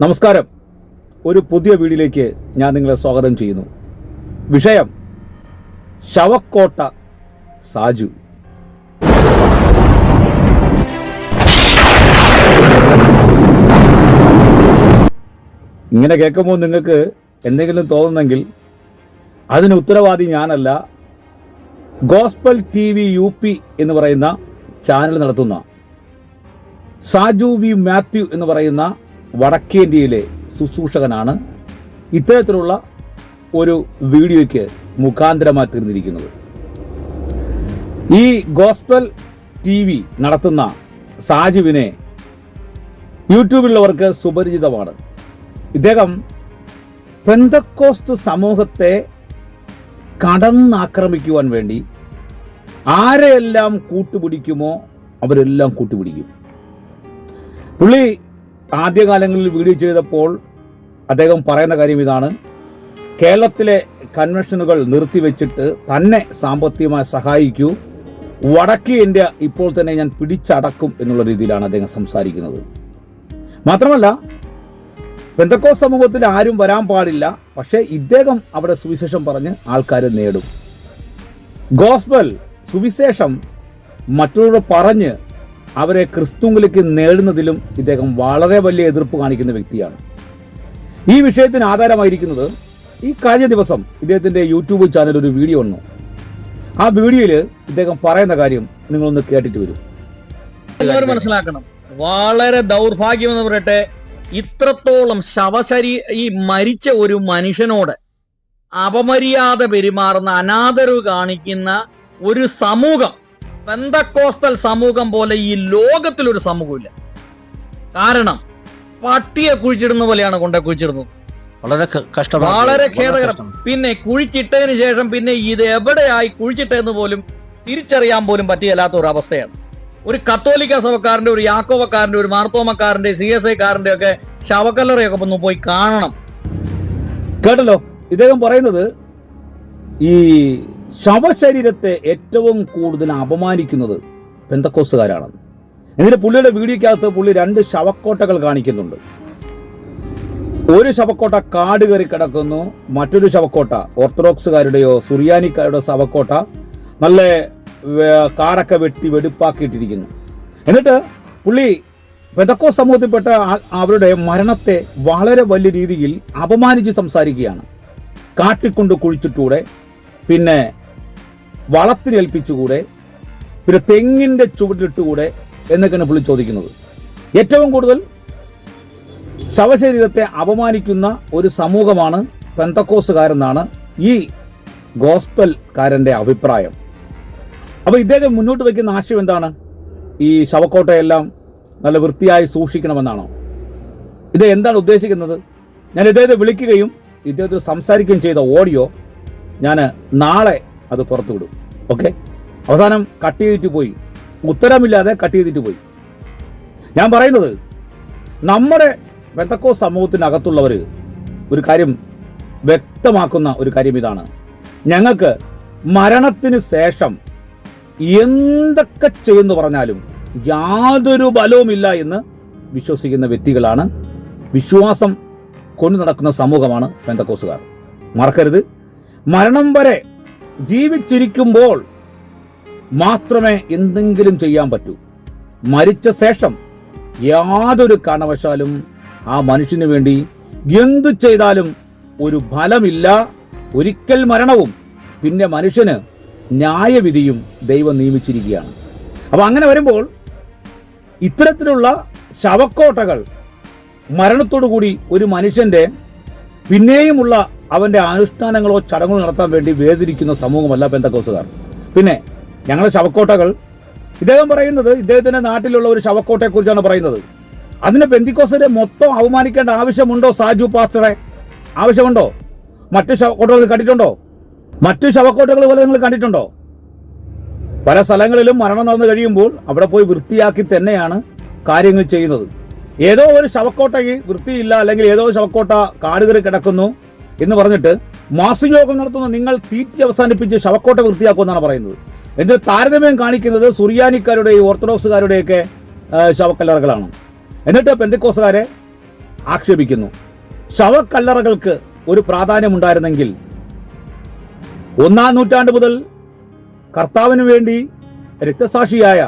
നമസ്കാരം. ഒരു പുതിയ വീഡിയോയിലേക്ക് ഞാൻ നിങ്ങളെ സ്വാഗതം ചെയ്യുന്നു. വിഷയം ശവക്കോട്ട സാജു. ഇങ്ങനെ കേൾക്കുമ്പോൾ നിങ്ങൾക്ക് എന്തെങ്കിലും തോന്നുന്നെങ്കിൽ അതിന് ഉത്തരവാദി ഞാനല്ല gospel T V U P എന്ന് പറയുന്ന ചാനൽ നടത്തുന്ന സാജു വി മാത്യു എന്ന് പറയുന്ന വടക്കേന്ത്യയിലെ ശുശ്രൂഷകനാണ്. ഇത്തരത്തിലുള്ള ഒരു വീഡിയോയ്ക്ക് മുഖാന്തരമായി തീർന്നിരിക്കുന്നത് ഈ ഗോസ്പൽ ടി വി നടത്തുന്ന സാജുവിനെ യൂട്യൂബിലുള്ളവർക്ക് സുപരിചിതമാണ്. ഇദ്ദേഹം പെന്തക്കോസ്ത് സമൂഹത്തെ കടന്നാക്രമിക്കുവാൻ വേണ്ടി ആരെയെല്ലാം കൂട്ടുപിടിക്കുമോ അവരെല്ലാം കൂട്ടുപിടിക്കും. പുള്ളി ആദ്യകാലങ്ങളിൽ വീഡിയോ ചെയ്തപ്പോൾ അദ്ദേഹം പറയുന്ന കാര്യം ഇതാണ്. കേരളത്തിലെ കൺവെൻഷനുകൾ നിർത്തിവെച്ചിട്ട് തന്നെ സാമ്പത്തികമായി സഹായിക്കൂ. വടക്കേ ഇന്ത്യ ഇപ്പോൾ തന്നെ ഞാൻ പിടിച്ചടക്കും എന്നുള്ള രീതിയിലാണ് അദ്ദേഹം സംസാരിക്കുന്നത്. മാത്രമല്ല പെന്തക്കോ സമൂഹത്തിൽ ആരും വരാൻ പാടില്ല. പക്ഷേ ഇദ്ദേഹം അവിടെ സുവിശേഷം പറഞ്ഞ് ആൾക്കാർ നേടും. ഗോസ്ബൽ സുവിശേഷം മറ്റുള്ളവർ പറഞ്ഞ് അവരെ ക്രിസ്തുങ്കിലേക്ക് നേടുന്നതിലും ഇദ്ദേഹം വളരെ വലിയ എതിർപ്പ് കാണിക്കുന്ന വ്യക്തിയാണ്. ഈ വിഷയത്തിന് ആധാരമായിരിക്കുന്നത് ഈ കഴിഞ്ഞ ദിവസം ഇദ്ദേഹത്തിന്റെ യൂട്യൂബ് ചാനൽ ഒരു വീഡിയോ വന്നു. ആ വീഡിയോയിൽ ഇദ്ദേഹം പറയുന്ന കാര്യം നിങ്ങളൊന്ന് കേട്ടിട്ട് വരും. എല്ലാവരും മനസ്സിലാക്കണം. വളരെ ദൗർഭാഗ്യം എന്ന് പറയട്ടെ ഇത്രത്തോളം ശവശരീ ഈ മരിച്ച ഒരു മനുഷ്യനോട് അപമര്യാദ പെരുമാറുന്ന അനാദരവ് കാണിക്കുന്ന ഒരു സമൂഹം ബന്ധക്കോസ്തൽ സമൂഹം പോലെ ഈ ലോകത്തിലൊരു സമൂഹമില്ല കാരണം പട്ടിയെ കുഴിച്ചിടുന്ന പോലെയാണ് കൊണ്ട കുഴിച്ചിടുന്നത്. വളരെ കഷ്ടമാണ്. വളരെ ഖേദകരം. പിന്നെ കുഴിച്ചിട്ടതിന് ശേഷം പിന്നെ ഇത് എവിടെയായി കുഴിച്ചിട്ടെന്ന് പോലും തിരിച്ചറിയാൻ പോലും പറ്റിയല്ലാത്ത ഒരു അവസ്ഥയാണ്. ഒരു കത്തോലിക്ക സഭക്കാരന്റെ ഒരു യാക്കോവക്കാരന്റെ ഒരു മാർത്തോമക്കാരന്റെ സി എസ് ഐക്കാരന്റെ ഒക്കെ ശവക്കല്ലറയൊക്കെ ഒന്ന് പോയി കാണണം. കേട്ടല്ലോ? ഇദ്ദേഹം പറയുന്നത് ഈ ശവശരീരത്തെ ഏറ്റവും കൂടുതൽ അപമാനിക്കുന്നത് പെന്തക്കോസുകാരാണ് എന്നിട്ട് പുള്ളിയുടെ വീഡിയോക്കകത്ത് പുള്ളി രണ്ട് ശവക്കോട്ടകൾ കാണിക്കുന്നുണ്ട്. ഒരു ശവക്കോട്ട കാട് കയറി കിടക്കുന്നു മറ്റൊരു ശവക്കോട്ട ഓർത്തഡോക്സുകാരുടെയോ സുറിയാനിക്കാരുടെ ശവക്കോട്ട നല്ല കാടൊക്കെ വെട്ടി വെടുപ്പാക്കിയിട്ടിരിക്കുന്നു. എന്നിട്ട് പുള്ളി പെതക്കോ സമൂഹത്തിൽപ്പെട്ട അവരുടെ മരണത്തെ വളരെ വലിയ രീതിയിൽ അപമാനിച്ച് സംസാരിക്കുകയാണ്. കാട്ടിക്കൊണ്ട് കുഴിച്ചിട്ടൂടെ പിന്നെ വളത്തിനേൽപ്പിച്ചുകൂടെ പിന്നെ തെങ്ങിന്റെ ചുവട്ടിലിട്ടുകൂടെ എന്നൊക്കെയാണ് പുള്ളി ചോദിക്കുന്നത്. ഏറ്റവും കൂടുതൽ ശവശരീരത്തെ അപമാനിക്കുന്ന ഒരു സമൂഹമാണ് പെന്തക്കോസുകാരെന്നാണ് ഈ ഗോസ്പൽക്കാരന്റെ അഭിപ്രായം. അപ്പോൾ ഇദ്ദേഹം മുന്നോട്ട് വയ്ക്കുന്ന ആശയം എന്താണ്? ഈ ശവക്കോട്ടയെല്ലാം നല്ല വൃത്തിയായി സൂക്ഷിക്കണമെന്നാണോ? ഇത് എന്താണ് ഉദ്ദേശിക്കുന്നത്? ഞാൻ ഇദ്ദേഹത്തെ വിളിക്കുകയും ഇദ്ദേഹത്തെ സംസാരിക്കുകയും ചെയ്ത ഓഡിയോ ഞാൻ നാളെ അത് പുറത്തു വിടും. ഓക്കെ? അവസാനം കട്ട് ചെയ്തിട്ട് പോയി. ഉത്തരമില്ലാതെ കട്ട് ചെയ്തിട്ട് പോയി. ഞാൻ പറയുന്നത് നമ്മുടെ ബന്ധക്കോ സമൂഹത്തിനകത്തുള്ളവർ ഒരു കാര്യം വ്യക്തമാക്കുന്ന ഒരു കാര്യം ഇതാണ്. ഞങ്ങൾക്ക് മരണത്തിന് ശേഷം എന്തൊക്കെ ചെയ്യുന്നു പറഞ്ഞാലും യാതൊരു ബലവുമില്ല എന്ന് വിശ്വസിക്കുന്ന വ്യക്തികളാണ്. വിശ്വാസം കൊണ്ടു നടക്കുന്ന സമൂഹമാണ് പെന്തക്കോസുകാർ മറക്കരുത്. മരണം വരെ ജീവിച്ചിരിക്കുമ്പോൾ മാത്രമേ എന്തെങ്കിലും ചെയ്യാൻ പറ്റൂ. മരിച്ച ശേഷം യാതൊരു കാരണവശാലും ആ മനുഷ്യന് വേണ്ടി എന്തു ചെയ്താലും ഒരു ഫലമില്ല ഒരിക്കൽ മരണവും. പിന്നെ മനുഷ്യന് ന്യായവിധിയും ദൈവം നിയമിച്ചിരിക്കുകയാണ്. അപ്പോൾ അങ്ങനെ വരുമ്പോൾ ഇത്തരത്തിലുള്ള ശവക്കോട്ടകൾ മരണത്തോടുകൂടി ഒരു മനുഷ്യന്റെ പിന്നെയുമുള്ള അവന്റെ അനുഷ്ഠാനങ്ങളോ ചടങ്ങുകളോ നടത്താൻ വേണ്ടി വേദിരിക്കുന്ന സമൂഹമല്ല പെന്തക്കോസുകാർ. പിന്നെ ഞങ്ങളുടെ ശവക്കോട്ടകൾ. ഇദ്ദേഹം പറയുന്നത് ഇദ്ദേഹത്തിന്റെ നാട്ടിലുള്ള ഒരു ശവക്കോട്ടയെക്കുറിച്ചാണ് പറയുന്നത്. അതിനെ പെന്തിക്കോസിനെ മൊത്തം അവമാനിക്കേണ്ട ആവശ്യമുണ്ടോ സാജു പാസ്റ്ററെ? ആവശ്യമുണ്ടോ? മറ്റു ശവക്കോട്ടകൾ കണ്ടിട്ടുണ്ടോ? മറ്റു ശവക്കോട്ടകൾ പോലെ നിങ്ങൾ കണ്ടിട്ടുണ്ടോ? പല സ്ഥലങ്ങളിലും മരണം നടന്നു കഴിയുമ്പോൾ അവിടെ പോയി വൃത്തിയാക്കി തന്നെയാണ് കാര്യങ്ങൾ ചെയ്യുന്നത്. ഏതോ ഒരു ശവക്കോട്ടയ്ക്ക് വൃത്തിയില്ല അല്ലെങ്കിൽ ഏതോ ശവക്കോട്ട കാടുകറി കിടക്കുന്നു. എന്ന് പറഞ്ഞിട്ട് മാസയോഗം നടത്തുന്ന നിങ്ങൾ തീറ്റി അവസാനിപ്പിച്ച് ശവക്കോട്ട വൃത്തിയാക്കുമെന്നാണ് പറയുന്നത്. എന്നിട്ട് താരതമ്യം കാണിക്കുന്നത് സുറിയാനിക്കാരുടെയും ഓർത്തഡോക്സുകാരുടെയൊക്കെ ശവക്കല്ലറകളാണ്. എന്നിട്ട് പെന്തക്കോസുകാരെ ആക്ഷേപിക്കുന്നു. ശവക്കല്ലറകൾക്ക് ഒരു പ്രാധാന്യമുണ്ടായിരുന്നെങ്കിൽ ഒന്നാം നൂറ്റാണ്ട് മുതൽ കർത്താവിന് വേണ്ടി രക്തസാക്ഷിയായ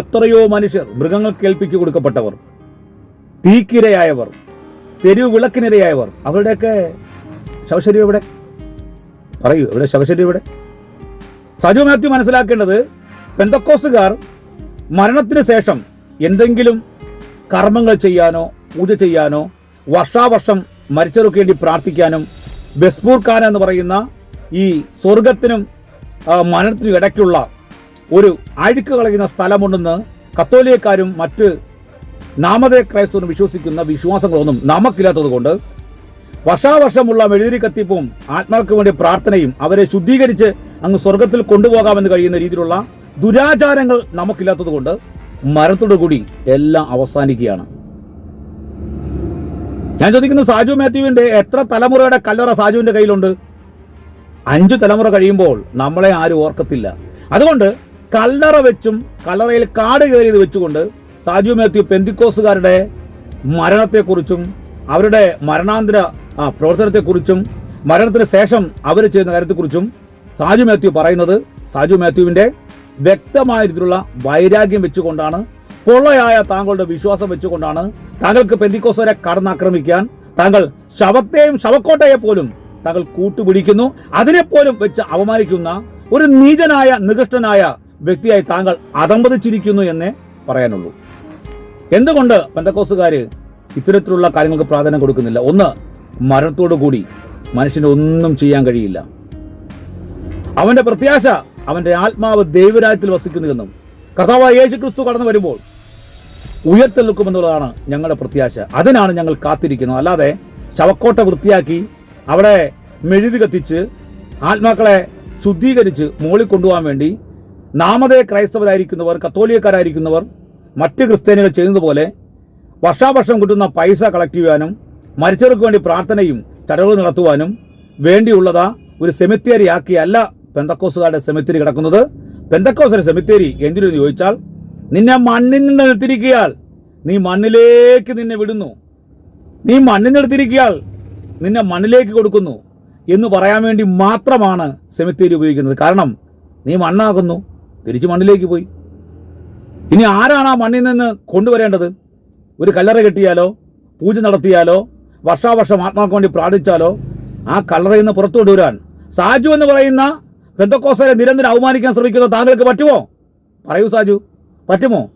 എത്രയോ മനുഷ്യർ മൃഗങ്ങൾക്ക് ഏൽപ്പിച്ചു കൊടുക്കപ്പെട്ടവർ തീക്കിരയായവർ തെരുവ് വിളക്കിനിരയായവർ അവരുടെയൊക്കെ ശവശരീരം എവിടെ? പറയൂ എവിടെ ശവശരീരം എവിടെ? സജു മാത്യു മനസ്സിലാക്കേണ്ടത് പെന്തക്കോസുകാർ മരണത്തിന് ശേഷം എന്തെങ്കിലും കർമ്മങ്ങൾ ചെയ്യാനോ പൂജ ചെയ്യാനോ വർഷാവർഷം മരിച്ചവർക്ക് വേണ്ടി പ്രാർത്ഥിക്കാനും ബെസ്പൂർ ഖാൻ എന്ന് പറയുന്ന ഈ സ്വർഗത്തിനും മരണത്തിനും ഇടയ്ക്കുള്ള ഒരു അഴുക്ക് കളയുന്ന സ്ഥലമുണ്ടെന്ന് കത്തോലിയക്കാരും മറ്റ് നാമതേ ക്രൈസ്തവരും വിശ്വസിക്കുന്ന വിശ്വാസങ്ങളൊന്നും നമുക്കില്ലാത്തത് കൊണ്ട് വർഷാവർഷമുള്ള മെഴുതിരി കത്തിപ്പും ആത്മാർക്ക് വേണ്ടി പ്രാർത്ഥനയും അവരെ ശുദ്ധീകരിച്ച് അങ്ങ് സ്വർഗത്തിൽ കൊണ്ടുപോകാമെന്ന് കഴിയുന്ന രീതിയിലുള്ള ദുരാചാരങ്ങൾ നമുക്കില്ലാത്തത് കൊണ്ട് മരണത്തോടു കൂടി എല്ലാം അവസാനിക്കുകയാണ്. ഞാൻ ചോദിക്കുന്നത് സാജു മാത്യുവിന്റെ എത്ര തലമുറയുടെ കല്ലറ സാജുവിന്റെ കയ്യിലുണ്ട്? അഞ്ചു തലമുറ കഴിയുമ്പോൾ നമ്മളെ ആരും ഓർക്കത്തില്ല. അതുകൊണ്ട് കല്ലറ വെച്ചും കല്ലറയിൽ കാട് കയറിയത് വെച്ചുകൊണ്ട് സാജു മാത്യു പെന്തിക്കോസുകാരുടെ മരണത്തെക്കുറിച്ചും അവരുടെ മരണാന്തര ആ, പ്രവർത്തനത്തെക്കുറിച്ചും മരണത്തിന് ശേഷം അവർ ചെയ്യുന്ന കാര്യത്തെക്കുറിച്ചും സാജു മാത്യു പറയുന്നത് സാജു മാത്യുവിന്റെ വ്യക്തമായ രീതിയിലുള്ള വൈരാഗ്യം വെച്ചുകൊണ്ടാണ് പൊള്ളയായ താങ്കളുടെ വിശ്വാസം വെച്ചുകൊണ്ടാണ് താങ്കൾക്ക് പെന്തിക്കോസരെ കടന്നാക്രമിക്കാൻ താങ്കൾ ശവത്തെയും ശവക്കോട്ടയെ പോലും താങ്കൾ കൂട്ടുപിടിക്കുന്നു. അതിനെപ്പോലും വെച്ച് അവമാനിക്കുന്ന ഒരു നീചനായ നികൃഷ്ടനായ വ്യക്തിയായി താങ്കൾ അതമ്പതിച്ചിരിക്കുന്നു എന്നേ പറയാനുള്ളൂ. എന്തുകൊണ്ട് പെന്തക്കോസുകാർ ഇത്തരത്തിലുള്ള കാര്യങ്ങൾക്ക് പ്രാധാന്യം കൊടുക്കുന്നില്ല? ഒന്ന് മരണത്തോടു കൂടി മനുഷ്യന് ഒന്നും ചെയ്യാൻ കഴിയില്ല. അവന്റെ പ്രത്യാശ അവന്റെ ആത്മാവ് ദൈവരാജ്യത്തിൽ വസിക്കുന്നുവെന്നും കർത്താവായ യേശു ക്രിസ്തു കടന്നു വരുമ്പോൾ ഉയർത്തെടുക്കുമെന്നുള്ളതാണ് ഞങ്ങളുടെ പ്രത്യാശ. അതിനാണ് ഞങ്ങൾ കാത്തിരിക്കുന്നത്. അല്ലാതെ ശവക്കോട്ട വൃത്തിയാക്കി അവിടെ മെഴുതി കത്തിച്ച് ആത്മാക്കളെ ശുദ്ധീകരിച്ച് മുകളിൽ കൊണ്ടുപോകാൻ വേണ്ടി നാമതേ ക്രൈസ്തവരായിരിക്കുന്നവർ കത്തോലിയക്കാരായിരിക്കുന്നവർ മറ്റ് ക്രിസ്ത്യാനികൾ ചെയ്യുന്നതുപോലെ വർഷാവർഷം കിട്ടുന്ന പൈസ കളക്ട് ചെയ്യാനും മരിച്ചവർക്ക് വേണ്ടി പ്രാർത്ഥനയും ചടങ്ങുകൾ നടത്തുവാനും വേണ്ടിയുള്ളതാ ഒരു സെമിത്തേരി ആക്കിയല്ല പെന്തക്കോസുകാരുടെ സെമിത്തേരി കിടക്കുന്നത്. പെന്തക്കോസിന്റെ സെമിത്തേരി എന്തിനെന്ന് ചോദിച്ചാൽ നിന്നെ മണ്ണിൽ നിന്ന് എടുത്തിരിക്കയാൽ നീ മണ്ണിലേക്ക് നിന്നെ വിടുന്നു. നീ മണ്ണിൽ നിന്നെടുത്തിരിക്കിയാൽ നിന്നെ മണ്ണിലേക്ക് കൊടുക്കുന്നു. എന്ന് പറയാൻ വേണ്ടി മാത്രമാണ് സെമിത്തേരി ഉപയോഗിക്കുന്നത്. കാരണം നീ മണ്ണാകുന്നു തിരിച്ച് മണ്ണിലേക്ക് പോയി. ഇനി ആരാണ് ആ മണ്ണിൽ നിന്ന് കൊണ്ടുവരേണ്ടത്? ഒരു കല്ലറ കെട്ടിയാലോ പൂജ നടത്തിയാലോ വർഷാവർഷം ആത്മാർക്ക് വേണ്ടി പ്രാർത്ഥിച്ചാലോ ആ കല്ലറയിൽ നിന്ന് പുറത്തു കൊണ്ടുവരാൻ. സാജു എന്ന് പറയുന്ന പെന്തക്കോസരെ നിരന്തരം അവമാനിക്കാൻ ശ്രമിക്കുന്ന താങ്കൾക്ക് പറ്റുമോ? പറയൂ സാജു. പറ്റുമോ?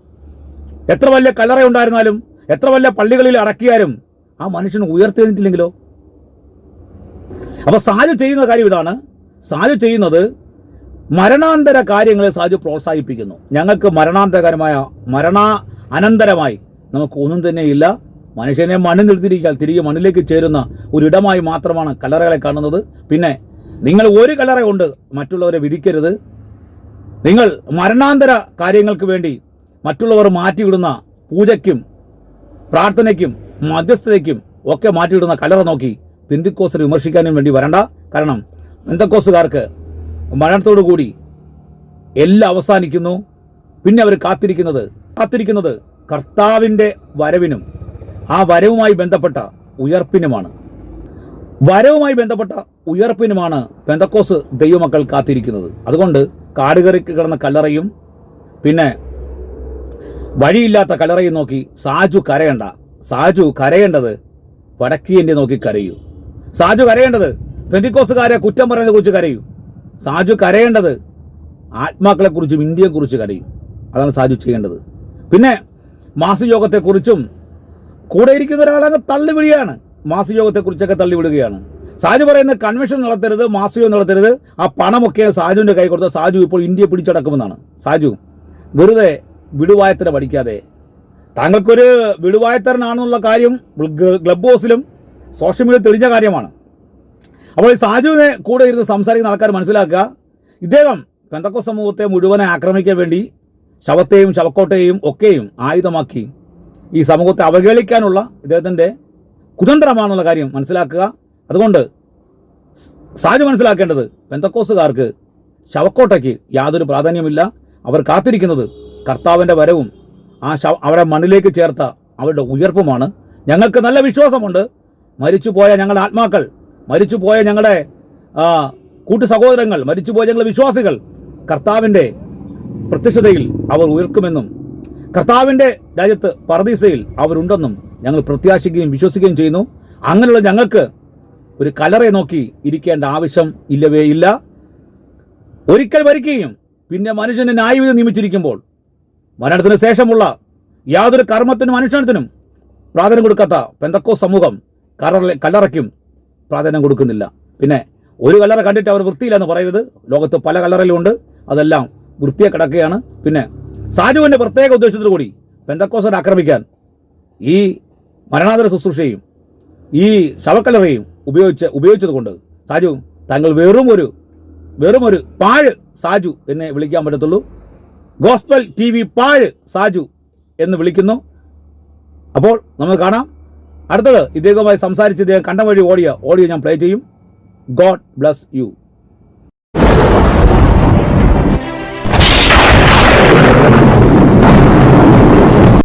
എത്ര വലിയ കല്ലറ ഉണ്ടായിരുന്നാലും എത്ര വലിയ പള്ളികളിൽ അടക്കിയാലും ആ മനുഷ്യന് ഉയർത്തെഴുന്നിട്ടില്ലെങ്കിലോ അപ്പോൾ സാജു ചെയ്യുന്ന കാര്യം ഇതാണ്. സാജു ചെയ്യുന്നത് മരണാന്തര കാര്യങ്ങളെ സാജു പ്രോത്സാഹിപ്പിക്കുന്നു. ഞങ്ങൾക്ക് മരണാന്തരകരമായ മരണ അനന്തരമായി നമുക്ക് ഒന്നും തന്നെയില്ല മനുഷ്യനെ മണ്ണിൽ നിർത്തിയിരിക്കാൻ തിരികെ മണ്ണിലേക്ക് ചേരുന്ന ഒരിടമായി മാത്രമാണ് കല്ലറകളെ കാണുന്നത്. പിന്നെ നിങ്ങൾ ഒരു കല്ലറ കൊണ്ട് മറ്റുള്ളവരെ വിധിക്കരുത്. നിങ്ങൾ മരണാന്തര കാര്യങ്ങൾക്ക് വേണ്ടി മറ്റുള്ളവർ മാറ്റിവിടുന്ന പൂജയ്ക്കും പ്രാർത്ഥനയ്ക്കും മധ്യസ്ഥതയ്ക്കും ഒക്കെ മാറ്റിവിടുന്ന കലറ നോക്കി പിന്തിക്കോസിനെ വിമർശിക്കാനും വേണ്ടി വരണ്ട. കാരണം പിന്തക്കോസുകാർക്ക് മരണത്തോടു കൂടി എല്ലാം അവസാനിക്കുന്നു. പിന്നെ അവർ കാത്തിരിക്കുന്നത് കാത്തിരിക്കുന്നത് കർത്താവിന്റെ വരവിനും ആ വരവുമായി ബന്ധപ്പെട്ട ഉയർപ്പിനുമാണ്. വരവുമായി ബന്ധപ്പെട്ട ഉയർപ്പിനുമാണ് പെന്തക്കോസ് ദൈവമക്കൾ കാത്തിരിക്കുന്നത്. അതുകൊണ്ട് കാടുകറി കിടന്ന കല്ലറയും പിന്നെ വഴിയില്ലാത്ത കല്ലറയും നോക്കി സാജു കരയണ്ട. സാജു കരയേണ്ടത് വടക്കിയന്റെ നോക്കി കരയൂ. സാജു കരയേണ്ടത് പെന്തിക്കോസുകാരെ കുറ്റം പറയുന്നത് കുറിച്ച് കരയൂ. സാജു കരയേണ്ടത് ആത്മാക്കളെക്കുറിച്ചും ഇന്ത്യയെക്കുറിച്ച് കരയും. അതാണ് സാജു ചെയ്യേണ്ടത്. പിന്നെ മാസയോഗത്തെക്കുറിച്ചും കൂടെ ഇരിക്കുന്ന ഒരാളങ്ങ് തള്ളിവിടുകയാണ്. മാസയോഗത്തെക്കുറിച്ചൊക്കെ തള്ളിവിടുകയാണ്. സാജു പറയുന്ന കൺവെൻഷൻ നടത്തരുത് മാസികം നടത്തരുത്. ആ പണമൊക്കെ സാജുവിന്റെ കൈ കൊടുത്ത സാജു ഇപ്പോൾ ഇന്ത്യയെ പിടിച്ചടക്കുമെന്നാണ്. സാജു വെറുതെ വിടുവായത്തര പഠിക്കാതെ. താങ്കൾക്കൊരു വിടുവായത്തരനാണെന്നുള്ള കാര്യം ക്ലബ് ഹൗസിലും സോഷ്യൽ മീഡിയ തെളിഞ്ഞ കാര്യമാണ്. അപ്പോൾ ഈ സാജുവിനെ കൂടെ ഇരുന്ന് സംസാരിക്കുന്ന ആൾക്കാർ മനസ്സിലാക്കുക ഇദ്ദേഹം പെന്തക്കോ സമൂഹത്തെ മുഴുവനെ ആക്രമിക്കാൻ വേണ്ടി ശവത്തെയും ശവക്കോട്ടയെയും ഒക്കെയും ആയുധമാക്കി ഈ സമൂഹത്തെ അവഹേളിക്കാനുള്ള ഇദ്ദേഹത്തിന്റെ കുതന്ത്രമാണെന്നുള്ള കാര്യം മനസ്സിലാക്കുക. അതുകൊണ്ട് സാജു മനസ്സിലാക്കേണ്ടത് പെന്തക്കോസുകാർക്ക് ശവക്കോട്ടയ്ക്ക് യാതൊരു പ്രാധാന്യമില്ല അവർ കാത്തിരിക്കുന്നത് കർത്താവിന്റെ വരവും ആ ശവ അവരെ മണ്ണിലേക്ക് ചേർത്ത അവരുടെ ഉയർപ്പുമാണ്. ഞങ്ങൾക്ക് നല്ല വിശ്വാസമുണ്ട്. മരിച്ചുപോയ ഞങ്ങളുടെ ആത്മാക്കൾ മരിച്ചുപോയ ഞങ്ങളുടെ കൂട്ടു സഹോദരങ്ങൾ മരിച്ചുപോയ ഞങ്ങളുടെ വിശ്വാസികൾ കർത്താവിന്റെ പ്രത്യക്ഷതയിൽ അവർ ഉയർക്കുമെന്നും കർത്താവിന്റെ രാജ്യത്ത് പറദീസയിൽ അവരുണ്ടെന്നും ഞങ്ങൾ പ്രത്യാശിക്കുകയും വിശ്വസിക്കുകയും ചെയ്യുന്നു. അങ്ങനെയുള്ള ഞങ്ങൾക്ക് ഒരു കലറെ നോക്കി ഇരിക്കേണ്ട ആവശ്യം ഇല്ലവേ ഇല്ല. ഒരിക്കൽ വരിക്കുകയും പിന്നെ മനുഷ്യന് ന്യായവിധി നിയമിച്ചിരിക്കുമ്പോൾ മരണത്തിന് ശേഷമുള്ള യാതൊരു കർമ്മത്തിനും അനുഷ്ഠാനത്തിനും പ്രാധാന്യം കൊടുക്കാത്ത പെന്തക്കോ സമൂഹം കലറ കല്ലറയ്ക്കും പ്രാധാന്യം കൊടുക്കുന്നില്ല. പിന്നെ ഒരു കല്ലറ കണ്ടിട്ട് അവർ വൃത്തിയില്ലെന്ന് പറയരുത്. ലോകത്ത് പല കല്ലറയിലുണ്ട് അതെല്ലാം വൃത്തിയെ കിടക്കുകയാണ്. പിന്നെ സാജുവിന്റെ പ്രത്യേക ഉദ്ദേശത്തോടു കൂടി പെന്തക്കോസനെ ആക്രമിക്കാൻ ഈ മരണാന്തര ശുശ്രൂഷയും ഈ ശവക്കലറയും ഉപയോഗിച്ച് ഉപയോഗിച്ചതുകൊണ്ട് സാജു താങ്കൾ വെറും ഒരു വെറും ഒരു പാഴ് സാജു എന്നെ വിളിക്കാൻ പറ്റത്തുള്ളൂ. ഗോസ്പൽ ടി വി പാഴ് സാജു എന്ന് വിളിക്കുന്നു. അപ്പോൾ നമുക്ക് കാണാം. അടുത്തത് ഇദ്ദേഹവുമായി സംസാരിച്ച് ഇദ്ദേഹം കണ്ട വഴി ഓടിയ ഓഡിയോ ഞാൻ പ്ലേ ചെയ്യും. God bless you.